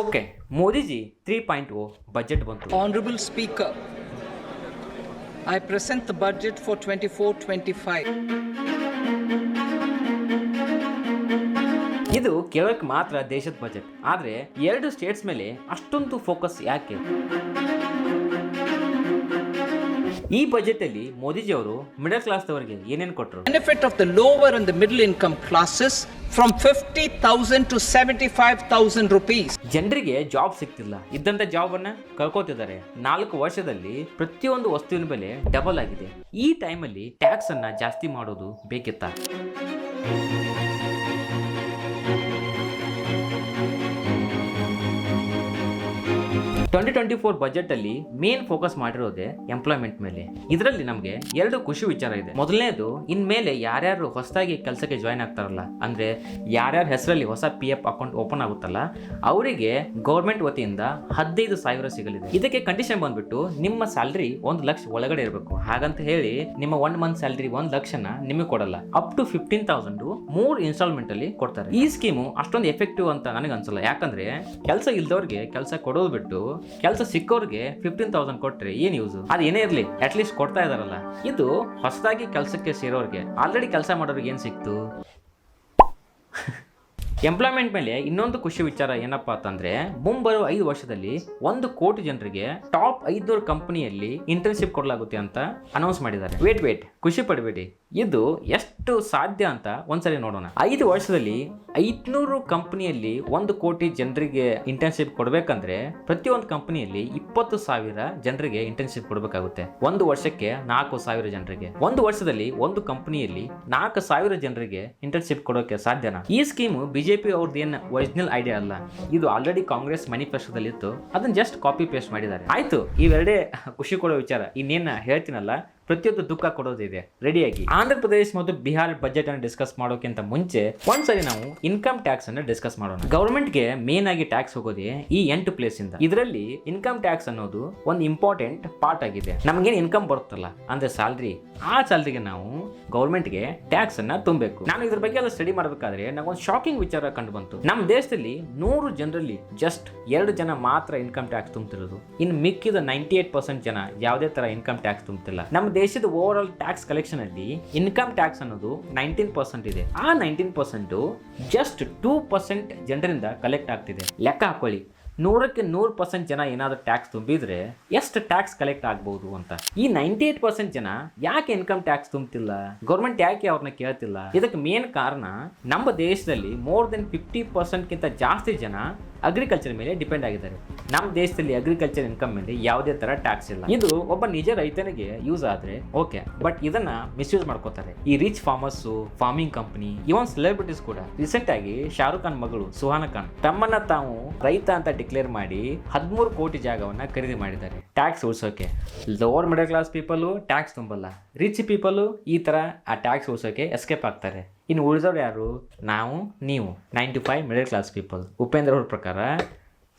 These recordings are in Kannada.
Okay Modiji three point O budget ಬಂತು Honorable Speaker, I present the budget for 24-25. ಇದು ಕೇಳಕ್ಕೆ ಮಾತ್ರ ದೇಶದ ಬಜೆಟ್ ಆದ್ರೆ ಎರಡು ಸ್ಟೇಟ್ಸ್ ಮೇಲೆ ಅಷ್ಟೊಂದು ಫೋಕಸ್ ಯಾಕೆ ಈ ಬಜೆಟ್ ಅಲ್ಲಿ ಮೋದಿಜಿ ಅವರು ಮಿಡಲ್ ಕ್ಲಾಸ್ ದವರಿಗೆ ಏನೇನು ಕೊಟ್ಟರು Benefit of the lower and the middle income classes from 50,000 to 75,000 rupees. ಜನರಿಗೆ ಜಾಬ್ ಸಿಗ್ತಿಲ್ಲ. ಇದ್ದಂತ ಜಾಬ್ ಅನ್ನ ಕಳ್ಕೊತಿದ್ದಾರೆ. ನಾಲ್ಕು ವರ್ಷದಲ್ಲಿ ಪ್ರತಿಯೊಂದು ವಸ್ತುವಿನ ಬೆಲೆ ಡಬಲ್ ಆಗಿದೆ. ಈ ಟೈಮಲ್ಲಿ ಟ್ಯಾಕ್ಸ್ ಅನ್ನ ಜಾಸ್ತಿ ಮಾಡೋದು ಬೇಕಿತ್ತ? ಟ್ವೆಂಟಿ ಟ್ವೆಂಟಿ ಫೋರ್ ಬಜೆಟ್ ಅಲ್ಲಿ ಮೇನ್ ಫೋಕಸ್ ಮಾಡಿರೋದೇ ಎಂಪ್ಲಾಯ್ಮೆಂಟ್ ಮೇಲೆ. ಇದರಲ್ಲಿ ನಮಗೆ ಎರಡು ಖುಷಿ ವಿಚಾರ ಇದೆ. ಮೊದಲನೇದು, ಇನ್ಮೇಲೆ ಯಾರ್ಯಾರು ಹೊಸದಾಗಿ ಕೆಲಸಕ್ಕೆ ಜಾಯ್ನ್ ಆಗ್ತಾರಲ್ಲ, ಅಂದ್ರೆ ಯಾರ್ಯಾರ ಹೆಸರಲ್ಲಿ ಹೊಸ ಪಿ ಎಫ್ ಅಕೌಂಟ್ ಓಪನ್ ಆಗುತ್ತಲ್ಲ, ಅವರಿಗೆ ಗೌರ್ಮೆಂಟ್ ವತಿಯಿಂದ ಹದಿನೈದು ಸಾವಿರ ಸಿಗಲಿದೆ. ಇದಕ್ಕೆ ಕಂಡೀಷನ್ ಬಂದ್ಬಿಟ್ಟು ನಿಮ್ಮ ಸ್ಯಾಲ್ರಿ ಒಂದು ಲಕ್ಷ ಒಳಗಡೆ ಇರಬೇಕು. ಹಾಗಂತ ಹೇಳಿ ನಿಮ್ಮ ಒನ್ ಮಂತ್ ಸ್ಯಾಲ್ರಿ ಒಂದು ಲಕ್ಷನ ನಿಮಗೆ ಕೊಡಲ್ಲ. ಅಪ್ ಟು ಫಿಫ್ಟೀನ್ ತೌಸಂಡ್ ಮೂರು ಇನ್ಸ್ಟಾಲ್ಮೆಂಟ್ ಅಲ್ಲಿ ಕೊಡ್ತಾರೆ. ಈ ಸ್ಕೀಮು ಅಷ್ಟೊಂದು ಎಫೆಕ್ಟಿವ್ ಅಂತ ನನಗೆ ಅನ್ಸಲ್ಲ ಯಾಕಂದ್ರೆ ಕೆಲಸ ಇಲ್ದವ್ರಿಗೆ ಕೆಲಸ ಕೊಡೋದು ಬಿಟ್ಟು ಕೆಲಸ ಸಿಕ್ಕೋರಿಗೆ ಫಿಫ್ಟೀನ್ ತೌಸಂಡ್ ಕೊಟ್ರೆ ಏನ್ ಯೂಸ್ ಅದು ಏನೇ ಇರಲಿ ಅಟ್ಲೀಸ್ಟ್ ಕೊಡ್ತಾ ಇದಾರಲ್ಲ. ಇದು ಹೊಸದಾಗಿ ಕೆಲಸಕ್ಕೆ ಸೇರೋರಿಗೆ. ಆಲ್ರೆಡಿ ಕೆಲಸ ಮಾಡೋರಿಗೆ ಏನು ಸಿಕ್ತು? ಎಂಪ್ಲಾಯ್ಮೆಂಟ್ ಮೇಲೆ ಇನ್ನೊಂದು ಖುಷಿ ವಿಚಾರ ಏನಪ್ಪಾ ಅಂತಂದ್ರೆ ಮುಂಬರುವ ಐದು ವರ್ಷದಲ್ಲಿ ಒಂದು ಕೋಟಿ ಜನರಿಗೆ ಟಾಪ್ ಐದ್ನೂರು ಕಂಪನಿಯಲ್ಲಿ ಇಂಟರ್ನ್ಶಿಪ್ ಕೊಡಲಾಗುತ್ತೆ ಅಂತ ಅನೌನ್ಸ್ ಮಾಡಿದ್ದಾರೆ. ವೇಟ್ ವೇಟ್ ಖುಷಿ ಪಡಬೇಡಿ. ಇದು ಎಷ್ಟು ಸಾಧ್ಯ ಅಂತ ಒಂದ್ಸರಿ ನೋಡೋಣ. ಐದು ವರ್ಷದಲ್ಲಿ ಐದ್ನೂರು ಕಂಪನಿಯಲ್ಲಿ ಒಂದು ಕೋಟಿ ಜನರಿಗೆ ಇಂಟರ್ನ್ಶಿಪ್ ಕೊಡಬೇಕಂದ್ರೆ ಪ್ರತಿಯೊಂದು ಕಂಪನಿಯಲ್ಲಿ ಇಪ್ಪತ್ತು ಸಾವಿರ ಜನರಿಗೆ ಇಂಟರ್ನ್ಶಿಪ್ ಕೊಡಬೇಕಾಗುತ್ತೆ. ಒಂದು ವರ್ಷಕ್ಕೆ ನಾಲ್ಕು ಸಾವಿರ ಜನರಿಗೆ. ಒಂದು ವರ್ಷದಲ್ಲಿ ಒಂದು ಕಂಪನಿಯಲ್ಲಿ ನಾಲ್ಕು ಸಾವಿರ ಜನರಿಗೆ ಇಂಟರ್ನ್ಶಿಪ್ ಕೊಡೋಕೆ ಸಾಧ್ಯನಾ? ಈ ಸ್ಕೀಮು ಬಿಜೆಪಿ ಅವ್ರದ್ದು ಏನು ಒರಿಜಿನಲ್ ಐಡಿಯಾ ಅಲ್ಲ. ಇದು ಆಲ್ರೆಡಿ ಕಾಂಗ್ರೆಸ್ ಮ್ಯಾನಿಫೆಸ್ಟೋದಲ್ಲಿ ಇತ್ತು ಅದನ್ನ ಜಸ್ಟ್ ಕಾಪಿ ಪೇಸ್ಟ್ ಮಾಡಿದ್ದಾರೆ. ಆಯ್ತು, ಇವೆರಡೇ ಖುಷಿ ಕೊಡೋ ವಿಚಾರ. ಇನ್ನೇನ ಹೇಳ್ತೀನಲ್ಲ? ಪ್ರತಿಯೊಂದು ದುಃಖ ಕೊಡೋದಿದೆ. ರೆಡಿಯಾಗಿ ಆಂಧ್ರ ಪ್ರದೇಶ ಮತ್ತು ಬಿಹಾರ್ ಬಜೆಟ್ ಅನ್ನು ಡಿಸ್ಕಸ್ ಮಾಡೋಕ್ಕಿಂತ ಮುಂಚೆ ಒಂದ್ಸರಿ ನಾವು ಇನ್ಕಮ್ ಟ್ಯಾಕ್ಸ್ ಅನ್ನು ಡಿಸ್ಕಸ್ ಮಾಡೋಣ. ಗವರ್ಮೆಂಟ್ಗೆ ಮೇನ್ ಆಗಿ ಟ್ಯಾಕ್ಸ್ ಹೋಗೋದೇ ಈ ಎಂಟು ಪ್ಲೇಸ್ ಇಂದ. ಇದರಲ್ಲಿ ಇನ್ಕಮ್ ಟ್ಯಾಕ್ಸ್ ಅನ್ನೋದು ಒಂದು ಇಂಪಾರ್ಟೆಂಟ್ ಪಾರ್ಟ್ ಆಗಿದೆ. ನಮಗೇನು ಇನ್ಕಮ್ ಬರುತ್ತಲ್ಲ, ಅಂದ್ರೆ ಸ್ಯಾಲ್ರಿ ಆ ಸ್ಯಾಲ್ರಿಗೆ ನಾವು ಗೌರ್ಮೆಂಟ್ಗೆ ಟ್ಯಾಕ್ಸ್ ಅನ್ನ ತುಂಬಬೇಕು. ನಾನು ಇದ್ರ ಬಗ್ಗೆ ಎಲ್ಲ ಸ್ಟಡಿ ಮಾಡಬೇಕಾದ್ರೆ ಒಂದು ಶಾಕಿಂಗ್ ವಿಚಾರ ಕಂಡು ಬಂತು. ನಮ್ಮ ದೇಶದಲ್ಲಿ ನೂರು ಜನರಲ್ಲಿ ಜಸ್ಟ್ ಎರಡು ಜನ ಮಾತ್ರ ಇನ್ಕಮ್ ಟ್ಯಾಕ್ಸ್ ತುಂಬ್ತಿರೋದು. ಇನ್ನು ಮಿಕ್ಕಿದ ನೈಂಟಿ ಏಟ್ ಪರ್ಸೆಂಟ್ ಜನ ಯಾವುದೇ ತರ ಇನ್ಕಮ್ ಟ್ಯಾಕ್ಸ್ ತುಂಬ್ತಿಲ್ಲ. ನಮ್ಮ ದೇಶದ ಓವರ್ ಆಲ್ ಟ್ಯಾಕ್ಸ್ ಕಲೆಕ್ಷನ್ ಅಲ್ಲಿ ಇನ್ಕಮ್ ಟ್ಯಾಕ್ಸ್ ಅನ್ನೋದು ನೈನ್ಟೀನ್ ಪರ್ಸೆಂಟ್ ಇದೆ. ಆ nineteen percent just two percent ಜನರಿಂದ ಕಲೆಕ್ಟ್ ಆಗ್ತಿದೆ. ಲೆಕ್ಕ ಹಾಕೊಳ್ಳಿ. ನೂರಕ್ಕೆ ನೂರು ಪರ್ಸೆಂಟ್ ಜನ ಏನಾದರೂ ಟ್ಯಾಕ್ಸ್ ತುಂಬಿದ್ರೆ ಎಷ್ಟು ಟ್ಯಾಕ್ಸ್ ಕಲೆಕ್ಟ್ ಆಗ್ಬಹುದು ಅಂತ. ಈ ನೈಂಟಿ ಏಟ್ ಪರ್ಸೆಂಟ್ ಜನ ಯಾಕೆ ಇನ್ಕಮ್ ಟ್ಯಾಕ್ಸ್ ತುಂಬ್ತಿಲ್ಲ? ಗೌರ್ಮೆಂಟ್ ಯಾಕೆ ಅವ್ರನ್ನ ಕೇಳ್ತಿಲ್ಲ? ಇದಕ್ಕೆ ಮೇನ್ ಕಾರಣ ನಮ್ಮ ದೇಶದಲ್ಲಿ ಮೋರ್ ದೆನ್ ಫಿಫ್ಟಿ ಪರ್ಸೆಂಟ್ಗಿಂತ ಜಾಸ್ತಿ ಜನ ಅಗ್ರಿಕಲ್ಚರ್ ಮೇಲೆ ಡಿಪೆಂಡ್ ಆಗಿದ್ದಾರೆ. ನಮ್ಮ ದೇಶದಲ್ಲಿ ಅಗ್ರಿಕಲ್ಚರ್ ಇನ್ಕಮ್ ಮೇಲೆ ಯಾವುದೇ ತರ ಟ್ಯಾಕ್ಸ್ ಇಲ್ಲ. ಇದು ಒಬ್ಬ ನಿಜ ರೈತನಿಗೆ ಯೂಸ್ ಆದ್ರೆ ಓಕೆ ಬಟ್ ಇದನ್ನ ಮಿಸ್ಯೂಸ್ ಮಾಡ್ಕೋತಾರೆ. ಈ rich farmers farming company even celebrities ಕೂಡ. ರೀಸೆಂಟ್ ಆಗಿ ಶಾರುಖ್ ಖಾನ್ ಮಗಳು ಸುಹಾನ ಖಾನ್ ತಮ್ಮನ್ನ ತಾವು ರೈತ ಅಂತ ಡಿಕ್ಲೇರ್ ಮಾಡಿ ಹದಿಮೂರು ಕೋಟಿ ಜಾಗವನ್ನ ಖರೀದಿ ಮಾಡಿದ್ದಾರೆ. ಟ್ಯಾಕ್ಸ್ ಉಳಿಸೋಕೆ. Lower middle class people tax ತುಂಬಲ್ಲ. Rich people ಈ ತರ ಆ ಟ್ಯಾಕ್ಸ್ ಉಳಿಸೋಕೆ ಎಸ್ಕೇಪ್ ಆಗ್ತಾರೆ. ಇನ್ನು ಉಳಿದವ್ರು ಯಾರು? ನಾವು, ನೀವು. Ninety five middle class people Upendra ಅವ್ರ ಪ್ರಕಾರ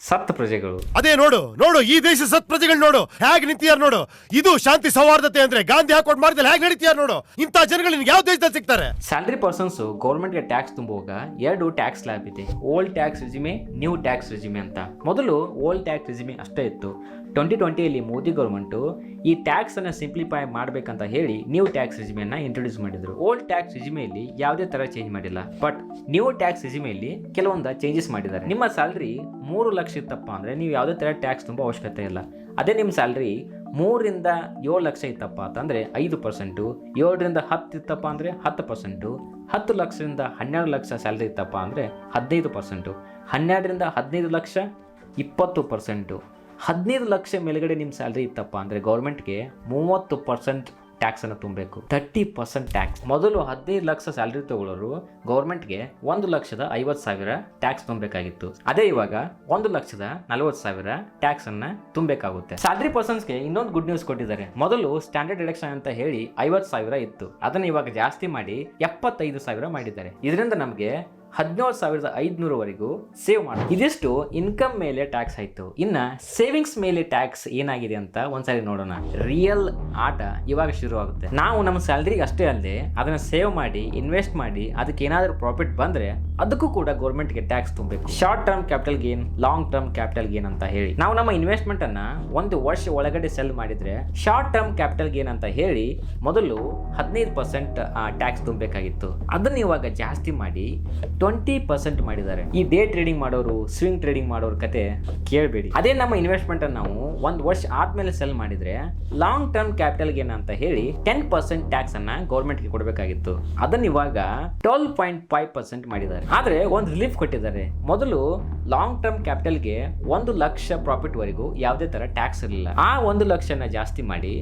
ಸತ್ತ ಪ್ರಜೆಗಳು. ಅದೇ ನೋಡು ನೋಡು ಈ ದೇಶ ಸತ್ ಪ್ರಜೆಗಳು ನೋಡು. ಹೇಗೆ ನಿಂತಿಯಾರ ನೋಡು. ಇದು ಶಾಂತಿ ಸೌಹಾರ್ದತೆ ಅಂದ್ರೆ ಗಾಂಧಿ ಹಾಕೊಂಡ್ ಮಾಡಿದ್ರೆ ಹೇಗೆ ನಡೀತಿಯಾರ ನೋಡು. ಇಂಥ ಜನಗಳು ನಿನ್ಗೆ ಯಾವ ದೇಶದಲ್ಲಿ ಸಿಗ್ತಾರೆ? ಸ್ಯಾಲ್ರಿ ಪರ್ಸನ್ಸ್ ಗೌರ್ಮೆಂಟ್ಗೆ ಟ್ಯಾಕ್ಸ್ ತುಂಬುವಾಗ ಎರಡು ಟ್ಯಾಕ್ಸ್ ಲ್ಯಾಬ್ ಇದೆ. Old tax regime new tax regime ಅಂತ. ಮೊದಲು ಓಲ್ಡ್ ಟ್ಯಾಕ್ಸ್ ರಿಜಿಮೆ ಅಷ್ಟೇ ಇತ್ತು. ಟ್ವೆಂಟಿ ಟ್ವೆಂಟಿಯಲ್ಲಿ ಮೋದಿ ಗೌರ್ಮೆಂಟು ಈ ಟ್ಯಾಕ್ಸ್ ಅನ್ನ ಸಿಂಪ್ಲಿಫೈ ಮಾಡ್ಬೇಕಂತ ಹೇಳಿ ನ್ಯೂ ಟ್ಯಾಕ್ಸ್ ರಿಜಿಮೆಯನ್ನು ಇಂಟ್ರೊಡ್ಯೂಸ್ ಮಾಡಿದ್ರು. ಓಲ್ಡ್ ಟ್ಯಾಕ್ಸ್ ರಿಜಿಮೆಯಲ್ಲಿ ಯಾವುದೇ ತರ ಚೇಂಜ್ ಮಾಡಿಲ್ಲ. ಬಟ್ ನ್ಯೂ ಟ್ಯಾಕ್ಸ್ ರಿಜಿಮೆಯಲ್ಲಿ ಕೆಲವೊಂದು ಚೇಂಜಸ್ ಮಾಡಿದ್ದಾರೆ. ನಿಮ್ಮ ಸ್ಯಾಲ್ರಿ ಮೂರು ಲಕ್ಷ ಇತ್ತಪ್ಪ ಅಂದರೆ ನೀವು ಯಾವುದೇ ಥರ ಟ್ಯಾಕ್ಸ್ ತುಂಬ ಅವಶ್ಯಕತೆ ಇಲ್ಲ. ಅದೇ ನಿಮ್ಮ ಸ್ಯಾಲ್ರಿ ಮೂರರಿಂದ ಏಳು ಲಕ್ಷ ಇತ್ತಪ್ಪ ಅಂತಂದರೆ ಐದು ಪರ್ಸೆಂಟು ಏಳರಿಂದ ಹತ್ತು ಇತ್ತಪ್ಪ ಅಂದರೆ ಹತ್ತು ಪರ್ಸೆಂಟು ಹತ್ತು ಲಕ್ಷದಿಂದ ಹನ್ನೆರಡು ಲಕ್ಷ ಸ್ಯಾಲ್ರಿ ಇತ್ತಪ್ಪ ಅಂದರೆ ಹದಿನೈದು ಪರ್ಸೆಂಟು ಹನ್ನೆರಡರಿಂದ ಹದಿನೈದು ಲಕ್ಷ ಇಪ್ಪತ್ತು ಪರ್ಸೆಂಟು ಹದಿನೈದು ಲಕ್ಷ ಮೇಲುಗಡೆ ನಿಮ್ಮ ಸ್ಯಾಲ್ರಿ ಇತ್ತಪ್ಪ ಅಂದರೆ ಗೌರ್ಮೆಂಟ್ಗೆ ಮೂವತ್ತು ಪರ್ಸೆಂಟ್ ಟ್ಯಾಕ್ಸನ್ನು ತುಂಬಬೇಕು. ತರ್ಟಿ ಪರ್ಸೆಂಟ್ ಟ್ಯಾಕ್ಸ್ ಮೊದಲು ಹದಿನೈದು ಲಕ್ಷ ಸ್ಯಾಲ್ರಿ ತಗೊಳ್ಳೋರು ಗೌರ್ಮೆಂಟ್ಗೆ ಒಂದು ಲಕ್ಷದ ಐವತ್ತು ಸಾವಿರ ಟ್ಯಾಕ್ಸ್ ತುಂಬಬೇಕಾಗಿತ್ತು. ಅದೇ ಇವಾಗ ಒಂದು ಲಕ್ಷದ ನಲವತ್ತು ಸಾವಿರ ಟ್ಯಾಕ್ಸ್ ಅನ್ನ ತುಂಬಬೇಕಾಗುತ್ತೆ. ಸ್ಯಾಲ್ರಿ ಪರ್ಸನ್ಸ್ಗೆ ಇನ್ನೊಂದು ಗುಡ್ ನ್ಯೂಸ್ ಕೊಟ್ಟಿದ್ದಾರೆ. ಮೊದಲು ಸ್ಟ್ಯಾಂಡರ್ಡ್ ಡಿಡಕ್ಷನ್ ಅಂತ ಹೇಳಿ ಐವತ್ತು ಸಾವಿರ ಇತ್ತು. ಅದನ್ನ ಇವಾಗ ಜಾಸ್ತಿ ಮಾಡಿ ಎಪ್ಪತ್ತೈದು ಸಾವಿರ ಮಾಡಿದ್ದಾರೆ. ಇದರಿಂದ ನಮಗೆ ಹದಿನೇಳು ಸಾವಿರದ ಐದುನೂರವರೆಗೂ ಸೇವ್ ಮಾಡಿ. ಇದಿಷ್ಟು ಇನ್ಕಮ್ ಮೇಲೆ ಟ್ಯಾಕ್ಸ್ ಆಯ್ತು. ಇನ್ನ ಸೇವಿಂಗ್ಸ್ ಮೇಲೆ ಟ್ಯಾಕ್ಸ್ ಏನಾಗಿದೆ ಅಂತ ಒಂದ್ಸರಿ ನೋಡೋಣ. ರಿಯಲ್ ಆಟ ಇವಾಗ ಶುರು ಆಗುತ್ತೆ ನಾವು ನಮ್ಮ ಸ್ಯಾಲ್ರಿಗೆ ಅಷ್ಟೇ ಅಲ್ಲದೆ ಅದನ್ನ ಸೇವ್ ಮಾಡಿ ಇನ್ವೆಸ್ಟ್ ಮಾಡಿ, ಅದಕ್ಕೆ ಏನಾದರೂ ಪ್ರಾಫಿಟ್ ಬಂದ್ರೆ ಅದಕ್ಕೂ ಕೂಡ ಗೌರ್ಮೆಂಟ್ಗೆ ಟ್ಯಾಕ್ಸ್ ತುಂಬಬೇಕು. Short term capital gain long term capital gain ಅಂತ ಹೇಳಿ. ನಾವು ನಮ್ಮ ಇನ್ವೆಸ್ಟ್ಮೆಂಟ್ ಅನ್ನ ಒಂದು ವರ್ಷ ಒಳಗಡೆ ಸೆಲ್ ಮಾಡಿದ್ರೆ ಶಾರ್ಟ್ ಟರ್ಮ್ ಕ್ಯಾಪಿಟಲ್ ಗೇನ್ ಅಂತ ಹೇಳಿ ಮೊದಲು ಹದಿನೈದು ಪರ್ಸೆಂಟ್ ಟ್ಯಾಕ್ಸ್ ತುಂಬಬೇಕಾಗಿತ್ತು. ಅದನ್ನ ಇವಾಗ ಜಾಸ್ತಿ ಮಾಡಿ ಟ್ವೆಂಟಿ ಪರ್ಸೆಂಟ್ ಮಾಡಿದ್ದಾರೆ. ಈ ಡೇ ಟ್ರೇಡಿಂಗ್ ಮಾಡೋರು ಸ್ವಿಂಗ್ ಟ್ರೇಡಿಂಗ್ ಮಾಡೋರ ಕತೆ ಕೇಳಬೇಡಿ. ಅದೇ ನಮ್ಮ ಇನ್ವೆಸ್ಟ್ಮೆಂಟ್ ಅನ್ನು ನಾವು ಒಂದು ವರ್ಷ ಆದ್ಮೇಲೆ ಸೆಲ್ ಮಾಡಿದ್ರೆ ಲಾಂಗ್ ಟರ್ಮ್ ಕ್ಯಾಪಿಟಲ್ ಗೇನ್ ಅಂತ ಹೇಳಿ ಟೆನ್ ಪರ್ಸೆಂಟ್ ಟ್ಯಾಕ್ಸ್ ಅನ್ನ ಗೌರ್ಮೆಂಟ್ಗೆ ಕೊಡಬೇಕಾಗಿತ್ತು. ಅದನ್ನ ಇವಾಗ ಟ್ವೆಲ್ ಪಾಯಿಂಟ್ ಫೈವ್ ಪರ್ಸೆಂಟ್ ಮಾಡಿದ್ದಾರೆ. ಆದ್ರೆ ಒಂದು ರಿಲೀಫ್ ಕೊಟ್ಟಿದ್ದಾರೆ. ಮೊದಲು ಲಾಂಗ್ ಟರ್ಮ್ ಕ್ಯಾಪಿಟಲ್ಗೆ ಒಂದು ಲಕ್ಷ ಪ್ರಾಫಿಟ್ ವರೆಗೂ ಯಾವುದೇ ತರ ಟ್ಯಾಕ್ಸ್ ಇರಲಿಲ್ಲ. ಆ ಒಂದು ಲಕ್ಷನ ಜಾಸ್ತಿ ಮಾಡಿ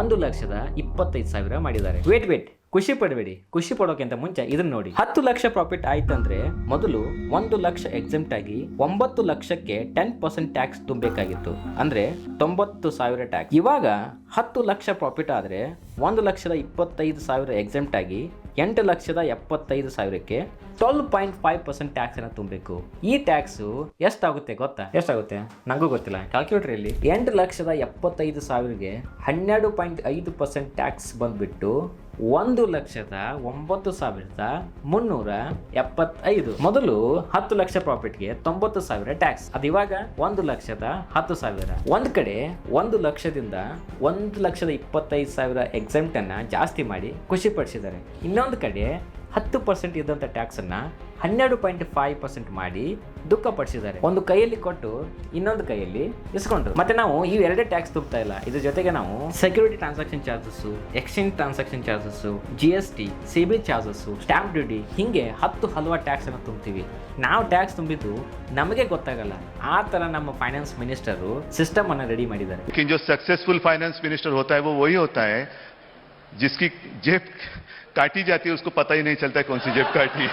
ಒಂದು ಲಕ್ಷದ ಇಪ್ಪತ್ತೈದು ಸಾವಿರ ಮಾಡಿದ್ದಾರೆ. ವೇಟ್ ವೇಟ್ ಖುಷಿ ಪಡಬೇಡಿ ಖುಷಿ ಪಡೋಕ್ಕಿಂತ ಮುಂಚೆ ಇದನ್ನ ನೋಡಿ. ಹತ್ತು ಲಕ್ಷ ಪ್ರಾಫಿಟ್ ಆಯ್ತಂದ್ರೆ ಮೊದಲು ಒಂದು ಲಕ್ಷ ಎಕ್ಸೆಂಪ್ಟ್ ಆಗಿ ಒಂಬತ್ತು ಲಕ್ಷಕ್ಕೆ ಟೆನ್ ಪರ್ಸೆಂಟ್ ಟ್ಯಾಕ್ಸ್ ತುಂಬಬೇಕಾಗಿತ್ತು. ಅಂದ್ರೆ ತೊಂಬತ್ತು ಸಾವಿರ ಟ್ಯಾಕ್ಸ್ ಇವಾಗ ಹತ್ತು ಲಕ್ಷ ಪ್ರಾಫಿಟ್ ಆದ್ರೆ ಒಂದು ಲಕ್ಷದ ಇಪ್ಪತ್ತೈದು ಸಾವಿರ ಎಕ್ಸೆಂಪ್ಟ್ ಆಗಿ ಎಂಟು ಲಕ್ಷದ ಎಪ್ಪತ್ತೈದು ಸಾವಿರಕ್ಕೆ twelve point five percent tax ಅನ್ನ ತುಂಬಬೇಕು. ಈ ಟ್ಯಾಕ್ಸು ಎಷ್ಟಾಗುತ್ತೆ ಗೊತ್ತಾ? ಎಷ್ಟಾಗುತ್ತೆ? ನಂಗೂ ಗೊತ್ತಿಲ್ಲ. ಕ್ಯಾಲ್ಕುಲೇಟರಲ್ಲಿ ಎಂಟು ಲಕ್ಷದ ಎಪ್ಪತ್ತೈದು ಸಾವಿರಗೆ ಹನ್ನೆರಡು ಪಾಯಿಂಟ್ ಐದು ಪರ್ಸೆಂಟ್ ಟ್ಯಾಕ್ಸ್ ಬಂದ್ಬಿಟ್ಟು ಒಂದು ಲಕ್ಷದ ಒಂಬತ್ತು ಸಾವಿರದ ಮುನ್ನೂರ ಎಪ್ಪತ್ತೈದು. ಮೊದಲು ಹತ್ತು ಲಕ್ಷ ಪ್ರಾಫಿಟ್ಗೆ ತೊಂಬತ್ತು ಸಾವಿರ ಟ್ಯಾಕ್ಸ್ ಅದು ಇವಾಗ ಒಂದು ಲಕ್ಷದ ಹತ್ತು ಸಾವಿರ. ಒಂದ್ ಕಡೆ ಒಂದು ಲಕ್ಷದಿಂದ ಒಂದು ಲಕ್ಷದ ಇಪ್ಪತ್ತೈದು ಸಾವಿರ ಎಕ್ಸೆಂಟ್ ಅನ್ನ ಜಾಸ್ತಿ ಮಾಡಿ ಖುಷಿ ಪಡಿಸಿದ್ದಾರೆ. ಇನ್ನೊಂದು ಕಡೆ ಹತ್ತು ಪರ್ಸೆಂಟ್ ಇದ್ದಂಥ ಟ್ಯಾಕ್ಸ್ ಅನ್ನ ಹನ್ನೆರಡು ಪಾಯಿಂಟ್ ಫೈವ್ ಪರ್ಸೆಂಟ್ ಮಾಡಿ ದುಃಖಪಡಿಸಿದ್ದಾರೆ ಒಂದು ಕೈಯಲ್ಲಿ ಕೊಟ್ಟು ಇನ್ನೊಂದು ಕೈಯಲ್ಲಿ ಇಸ್ಕೊಂಡ್ರು ಮತ್ತೆ ನಾವು ಈ ಎರಡೇ ಟ್ಯಾಕ್ಸ್ ತುಂಬತಾ ಇಲ್ಲ ಇದ್ರ ಜೊತೆಗೆ ನಾವು security transaction charges exchange transaction charges G S T SEBI charges stamp duty ಹಿಂಗೆ ಹತ್ತು ಹಲವಾರು ಟ್ಯಾಕ್ಸ್ ಅನ್ನು ತುಂಬ್ತೀವಿ ನಾವು ಟ್ಯಾಕ್ಸ್ ತುಂಬಿದ್ದು ನಮಗೆ ಗೊತ್ತಾಗಲ್ಲ ಆ ತರ ನಮ್ಮ ಫೈನಾನ್ಸ್ ಮಿನಿಸ್ಟರು ಸಿಸ್ಟಮ್ ಅನ್ನ ರೆಡಿ ಮಾಡಿದ್ದಾರೆ लेकिन जो सक्सेसफुल फाइनेंस मिनिस्टर होता है वो वही होता है जिसकी जेब काटी जाती है उसको पता ही नहीं चलता है कौन सी जेब काटी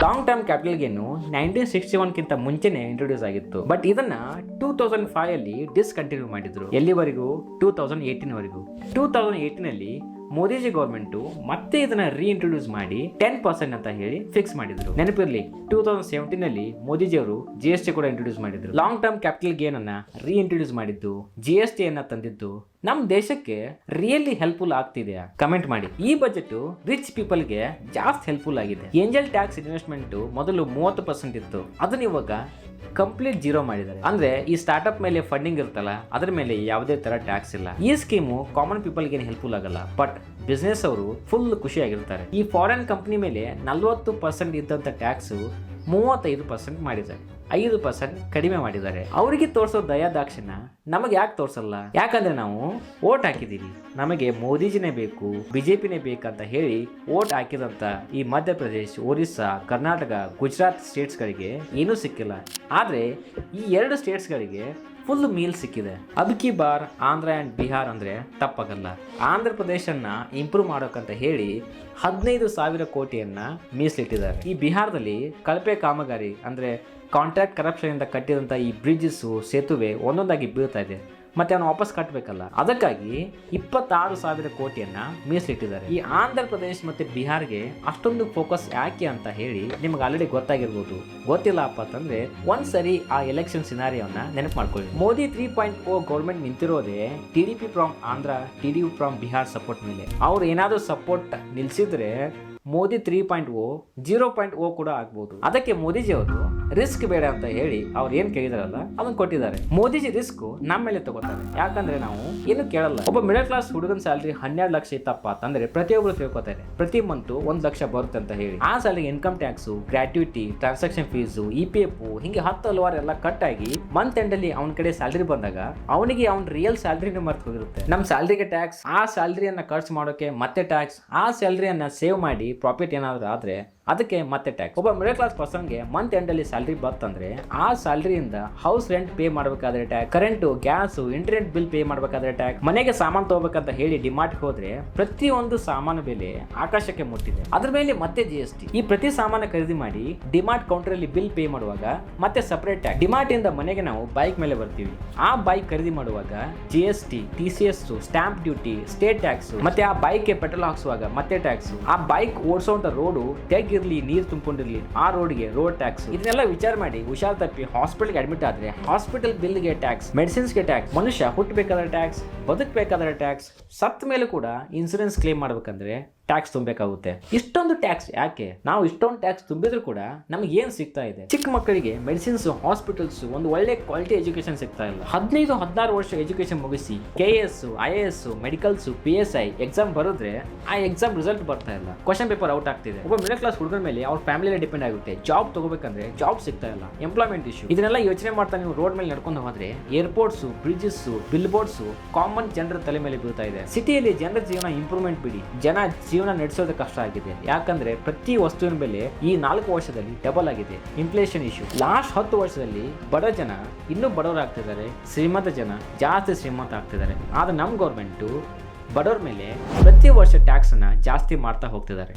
long term capital gain nineteen sixty ಒನ್ಗಿಂತ ಮುಂಚೆನೆ ಇಂಟ್ರೊಡ್ಯೂಸ್ ಆಗಿತ್ತು ಬಟ್ ಇದನ್ನ ಟೂ ತೌಸಂಡ್ ಫೈವ್ ಅಲ್ಲಿ ಡಿಸ್ಕಂಟಿನ್ಯೂ ಮಾಡಿದ್ರು ಎಲ್ಲಿವರೆಗೂ ಟೂ ತೌಸಂಡ್ ಏಯ್ಟೀನ್ ವರೆಗೂ ಟೂ ತೌಸಂಡ್ ಏಯ್ಟೀನ್ ಅಲ್ಲಿ ಮೋದಿಜಿ ಗೌರ್ಮೆಂಟ್ ಮತ್ತೆ ಇದನ್ನ ರೀಇಂಟ್ರೊಡ್ಯೂಸ್ ಮಾಡಿ ಟೆನ್ ಪರ್ಸೆಂಟ್ ಅಂತ ಹೇಳಿ ಫಿಕ್ಸ್ ಮಾಡಿದ್ರು. ನೆನಪಿರ್ಲಿ ಟೂ ತೌಸಂಡ್ ಸೆವೆಂಟೀನ್ ಅಲ್ಲಿ ಮೋದಿಜಿ ಅವರು ಜಿ ಎಸ್ ಟಿ ಕೂಡ ಇಂಟ್ರೊಡ್ಯೂಸ್ ಮಾಡಿದ್ರು. ಲಾಂಗ್ ಟರ್ಮ್ ಕ್ಯಾಪಿಟಲ್ ಗೇನ್ ಅನ್ನ ರೀಇಂಟ್ರೊಡ್ಯೂಸ್ ಮಾಡಿದ್ದು ಜಿ ಎಸ್ ಟಿ ಅನ್ನ ತಂದಿದ್ದು ನಮ್ಮ ದೇಶಕ್ಕೆ ರಿಯಲಿ ಹೆಲ್ಪ್ಫುಲ್ ಆಗ್ತಿದೆಯಾ ಕಮೆಂಟ್ ಮಾಡಿ. ಈ ಬಜೆಟ್ ರಿಚ್ ಪೀಪಲ್ಗೆ ಜಾಸ್ತಿ ಹೆಲ್ಪ್ಫುಲ್ ಆಗಿದೆ. ಏಂಜಲ್ ಟ್ಯಾಕ್ಸ್ ಇನ್ವೆಸ್ಟ್ಮೆಂಟ್ ಮೊದಲು ಮೂವತ್ತು ಪರ್ಸೆಂಟ್ ಇತ್ತು. ಅದನ್ನ ಇವಾಗ ಕಂಪ್ಲೀಟ್ ಜೀರೋ ಮಾಡಿದ್ದಾರೆ. ಅಂದ್ರೆ ಈ ಸ್ಟಾರ್ಟ್ಅಪ್ ಮೇಲೆ ಫಂಡಿಂಗ್ ಇರುತ್ತಲ್ಲ, ಅದ್ರ ಮೇಲೆ ಯಾವುದೇ ತರ ಟ್ಯಾಕ್ಸ್ ಇಲ್ಲ. ಈ ಸ್ಕೀಮು ಕಾಮನ್ ಪೀಪಲ್ಗೆ ಗೆ ಹೆಲ್ಪ್ಫುಲ್ ಆಗಲ್ಲ. ಬಟ್ ಬಿಸ್ನೆಸ್ ಅವರು ಫುಲ್ ಖುಷಿಯಾಗಿರ್ತಾರೆ. ಈ ಫಾರಿನ್ ಕಂಪ್ನಿ ಮೇಲೆ ನಲ್ವತ್ತು ಪರ್ಸೆಂಟ್ ಇದ್ದಂತ ಟ್ಯಾಕ್ಸ್ ಮೂವತ್ತೈದು ಪರ್ಸೆಂಟ್ ಮಾಡಿದ್ದಾರೆ. ಐದು ಪರ್ಸೆಂಟ್ ಕಡಿಮೆ ಮಾಡಿದ್ದಾರೆ. ಅವರಿಗೆ ತೋರಿಸೋ ದಯಾದಾಕ್ಷಿಣ ನಮಗೆ ಯಾಕೆ ತೋರಿಸಲ್ಲ? ಯಾಕಂದ್ರೆ ನಾವು ಓಟ್ ಹಾಕಿದ್ದೀವಿ ನಮಗೆ ಮೋದಿಜಿನೇ ಬೇಕು, ಬಿಜೆಪಿನೇ ಬೇಕಂತ ಹೇಳಿ ಓಟ್ ಹಾಕಿದಂತ ಈ ಮಧ್ಯಪ್ರದೇಶ್, ಒರಿಸ್ಸಾ, ಕರ್ನಾಟಕ, ಗುಜರಾತ್ ಸ್ಟೇಟ್ಸ್ಗಳಿಗೆ ಏನೂ ಸಿಕ್ಕಿಲ್ಲ. ಆದರೆ ಈ ಎರಡು ಸ್ಟೇಟ್ಸ್ಗಳಿಗೆ ಫುಲ್ ಮೀಲ್ ಸಿಕ್ಕಿದೆ. ಅಬ್ಕಿ ಬಾರ್ ಆಂಧ್ರ ಆ್ಯಂಡ್ ಬಿಹಾರ್ ಅಂದರೆ ತಪ್ಪಾಗಲ್ಲ. ಆಂಧ್ರ ಪ್ರದೇಶನ್ನ ಇಂಪ್ರೂವ್ ಮಾಡೋಕ್ಕಂತ ಹೇಳಿ ಹದಿನೈದು ಸಾವಿರ ಕೋಟಿಯನ್ನ ಮೀಸಲಿಟ್ಟಿದ್ದಾರೆ. ಈ ಬಿಹಾರದಲ್ಲಿ ಕಳಪೆ ಕಾಮಗಾರಿ ಅಂದರೆ ಕಾಂಟ್ರಾಕ್ಟ್ ಕರಪ್ಷನಿಂದ ಕಟ್ಟಿದಂಥ ಈ ಬ್ರಿಡ್ಜಸ್ಸು ಸೇತುವೆ ಒಂದೊಂದಾಗಿ ಬೀಳ್ತಾ ಇದೆ. ಮತ್ತೆ ಅವನು ವಾಪಸ್ ಕಟ್ಟಬೇಕಲ್ಲ ಅದಕ್ಕಾಗಿ ಇಪ್ಪತ್ತಾರು ಸಾವಿರ ಕೋಟಿಯನ್ನ ಮೀಸಲಿಟ್ಟಿದ್ದಾರೆ. ಈ ಆಂಧ್ರ ಪ್ರದೇಶ್ ಮತ್ತೆ ಬಿಹಾರ್ಗೆ ಅಷ್ಟೊಂದು ಫೋಕಸ್ ಯಾಕೆ ಅಂತ ಹೇಳಿ ನಿಮ್ಗೆ ಆಲ್ರೆಡಿ ಗೊತ್ತಾಗಿರ್ಬೋದು. ಗೊತ್ತಿಲ್ಲಪ್ಪ ಅಂತಂದ್ರೆ ಒಂದ್ಸರಿ ಆ ಎಲೆಕ್ಷನ್ ಸಿನಾರಿಯವನ್ನ ನೆನಪು ಮಾಡ್ಕೊಳ್ಳಿ. Modi three point O government ನಿಂತಿರೋದೇ TDP from Andhra T from P from Bihar support ಮೇಲೆ. ಅವ್ರು ಏನಾದರೂ support ನಿಲ್ಸಿದ್ರೆ Modi three point O zero point O ಕೂಡ ಆಗ್ಬೋದು. ಅದಕ್ಕೆ ಮೋದಿಜಿ ಅವರು ರಿಸ್ಕ್ ಬೇಡ ಅಂತ ಹೇಳಿ ಅವ್ರು ಏನ್ ಕೇಳಿದಾರಲ್ಲ ಅದನ್ನ ಕೊಟ್ಟಿದ್ದಾರೆ. ಮೋದಿಜಿ ರಿಸ್ಕ್ ನಮ್ಮ ಮೇಲೆ ತಗೋತಾರೆ. ಯಾಕಂದ್ರೆ ನಾವು ಏನು ಕೇಳಲ್ಲ. ಒಬ್ಬ ಮಿಡಲ್ ಕ್ಲಾಸ್ ಹುಡುಗನ ಸ್ಯಾಲ್ರಿ ಹನ್ನೆರಡು ಲಕ್ಷ ಇತ್ತಪ್ಪ ಅಂತಂದ್ರೆ ಪ್ರತಿಯೊಬ್ಬರು ತಿಳ್ಕೊತಾರೆ. ಪ್ರತಿ ಮಂತ್ ಒಂದ್ ಲಕ್ಷ ಬರುತ್ತೆ ಅಂತ ಹೇಳಿ. ಆ salary income tax gratuity transaction fees E P F ಹಿಂಗೆ ಹತ್ತು ಹಲವಾರು ಎಲ್ಲ ಕಟ್ ಆಗಿ ಮಂತ್ ಎಂಡ್ ಅಲ್ಲಿ ಅವನ ಕಡೆ ಸ್ಯಾಲ್ರಿ ಬಂದಾಗ ಅವನಿಗೆ ಅವ್ನ ರಿಯಲ್ ಸ್ಯಾಲ್ರಿನ ಮರ್ತು ಹೋಗಿರುತ್ತೆ. ನಮ್ಮ ಸ್ಯಾಲ್ರಿಗೆ ಟ್ಯಾಕ್ಸ್ ಆ ಸ್ಯಾಲ್ರಿಯನ್ನ ಖರ್ಚು ಮಾಡೋಕೆ ಮತ್ತೆ ಟ್ಯಾಕ್ಸ್ ಆ ಸ್ಯಾಲ್ರಿಯನ್ನ ಸೇವ್ ಮಾಡಿ ಪ್ರಾಫಿಟ್ ಏನಾದರೂ ಆದ್ರೆ ಅದಕ್ಕೆ ಮತ್ತೆ ಟ್ಯಾಕ್ಸ್ ಒಬ್ಬ ಮಿಡಲ್ ಕ್ಲಾಸ್ ಪರ್ಸನ್ಗೆ ಮಂತ್ ಎಂಡ್ ಅಲ್ಲಿ ಸ್ಯಾಲ್ರಿ ಬಂತಂದ್ರೆ ಆ ಸ್ಯಾಲ್ರಿಯಿಂದ ಹೌಸ್ ರೆಂಟ್ ಪೇ ಮಾಡಬೇಕಾದ್ರೆ tax current gas internet bill pay ಮಾಡಬೇಕಾದ್ರೆ ಟ್ಯಾಕ್ಸ್ ಮನೆಗೆ ಸಾಮಾನು ತಗೋಬೇಕಂತ ಹೇಳಿ ಡಿಮಾರ್ಟ್ ಹೋದ್ರೆ ಪ್ರತಿಯೊಂದು ಸಾಮಾನು ಬೆಲೆ ಆಕಾಶಕ್ಕೆ ಮುಟ್ಟಿದೆ. ಅದ್ರ ಮೇಲೆ ಮತ್ತೆ ಜಿ ಎಸ್ ಟಿ ಈ ಪ್ರತಿ ಸಾಮಾನು ಖರೀದಿ ಮಾಡಿ ಡಿಮಾರ್ಟ್ ಕೌಂಟರ್ ಅಲ್ಲಿ ಬಿಲ್ ಪೇ ಮಾಡುವಾಗ ಮತ್ತೆ ಸಪರೇಟ್ ಟ್ಯಾಕ್ಸ್ ಡಿಮಾರ್ಟ್ ಇಂದ ಮನೆಗೆ ನಾವು ಬೈಕ್ ಮೇಲೆ ಬರ್ತೀವಿ. ಆ ಬೈಕ್ ಖರೀದಿ ಮಾಡುವಾಗ G S T T C S stamp duty state tax ಮತ್ತೆ ಆ ಬೈಕ್ ಪೆಟ್ರೋಲ್ ಹಾಕಿಸುವಾಗ ಮತ್ತೆ ಟ್ಯಾಕ್ಸ್ ಆ ಬೈಕ್ ಓಡಿಸುವಂತ ರೋಡು ತೆಗ್ ಬೆಳಕಿರ್ಲಿ ನೀರು ತುಂಬಿಕೊಂಡಿರ್ಲಿ, ಆ ರೋಡ್ಗೆ ರೋಡ್ ಟ್ಯಾಕ್ಸ್ ಇದನ್ನೆಲ್ಲ ವಿಚಾರ ಮಾಡಿ ಹುಷಾರ್ ತಪ್ಪಿ ಹಾಸ್ಪಿಟಲ್ಗೆ ಅಡ್ಮಿಟ್ ಆದ್ರೆ ಹಾಸ್ಪಿಟಲ್ ಬಿಲ್ಗೆ ಟ್ಯಾಕ್ಸ್ ಮೆಡಿಸಿನ್ಸ್ಗೆ ಟ್ಯಾಕ್ಸ್ ಮನುಷ್ಯ ಹುಟ್ಟಬೇಕಾದ್ರೆ ಟ್ಯಾಕ್ಸ್ ಬದುಕಬೇಕಾದ್ರೆ ಟ್ಯಾಕ್ಸ್ ಸತ್ತ ಮೇಲೆ ಕೂಡ ಇನ್ಸೂರೆನ್ಸ್ ಕ್ಲೇಮ್ ಮಾಡ್ಬೇಕಂದ್ರೆ ಟ್ಯಾಕ್ಸ್ ತುಂಬಬೇಕಾಗುತ್ತೆ. ಇಷ್ಟೊಂದು ಟ್ಯಾಕ್ಸ್ ಯಾಕೆ? ನಾವು ಇಷ್ಟೊಂದು ಟ್ಯಾಕ್ಸ್ ತುಂಬಿದ್ರು ಕೂಡ ನಮ್ಗೆ ಏನ್ ಸಿಗ್ತಾ ಇದೆ? ಚಿಕ್ಕ ಮಕ್ಕಳಿಗೆ ಮೆಡಿಸಿನ್ಸ್ ಹಾಸ್ಪಿಟಲ್ಸ್ ಒಂದು ಒಳ್ಳೆ ಕ್ವಾಲಿಟಿ ಎಜುಕೇಶನ್ ಸಿಗ್ತಾ ಇಲ್ಲ. ಹದಿನೈದು, ಹದಿನಾರು ವರ್ಷ ಎಜುಕೇಶನ್ ಮುಗಿಸಿ K S I A S medicals P S I exam ಬರೆದ್ರೆ ಆ ಎಕ್ಸಾಮ್ ರಿಸಲ್ಟ್ ಬರ್ತಾ ಇಲ್ಲ. ಕ್ವಶನ್ ಪೇಪರ್ ಔಟ್ ಆಗ್ತಿದೆ. ಒಬ್ಬ ಮಿಡಲ್ ಕ್ಲಾಸ್ ಹುಡುಗರ ಮೇಲೆ ಅವ್ರ ಫ್ಯಾಮಿಲಿ ಡಿಪೆಂಡ್ ಆಗುತ್ತೆ. ಜಾಬ್ ತಗೋಬೇಕಂದ್ರೆ ಜಾಬ್ ಸಿಗ್ತಾ ಇಲ್ಲ. ಎಂಪ್ಲಾಯ್ಮೆಂಟ್ ಇಶ್ಯೂ ಇದನ್ನೆಲ್ಲ ಯೋಚನೆ ಮಾಡ್ತಾ ನೀವು ರೋಡ್ ಮೇಲೆ ನಡ್ಕೊಂಡು ಹೋದ್ರೆ airports bridges billboards common ಜನರ ತಲೆ ಮೇಲೆ ಬೀಳ್ತಾ ಇದೆ. ಸಿಟಿಯಲ್ಲಿ ಜನರ ಜೀವನ ಇಂಪ್ರೂವ್ಮೆಂಟ್ ಬಿಡಿ. ಜನ ಜೀವನ ನಡೆಸೋದು ಕಷ್ಟ ಆಗಿದೆ. ಯಾಕಂದ್ರೆ ಪ್ರತಿ ವಸ್ತುವಿನ ಬೆಲೆ ಈ ನಾಲ್ಕು ವರ್ಷದಲ್ಲಿ ಡಬಲ್ ಆಗಿದೆ. ಇನ್ಫ್ಲೇಷನ್ ಇಶ್ಯೂ ಲಾಸ್ಟ್ ಹತ್ತು ವರ್ಷದಲ್ಲಿ ಬಡ ಜನ, ಇನ್ನೂ ಬಡವರಾಗ್ತಿದ್ದಾರೆ. ಶ್ರೀಮಂತ ಜನ ಜಾಸ್ತಿ ಶ್ರೀಮಂತ ಆಗ್ತಿದ್ದಾರೆ. ಆದ್ರೆ ನಮ್ಮ ಗೌರ್ಮೆಂಟು ಬಡವ್ರ ಮೇಲೆ ಪ್ರತಿ ವರ್ಷ ಟ್ಯಾಕ್ಸನ್ನು ಜಾಸ್ತಿ ಮಾಡ್ತಾ ಹೋಗ್ತಿದ್ದಾರೆ.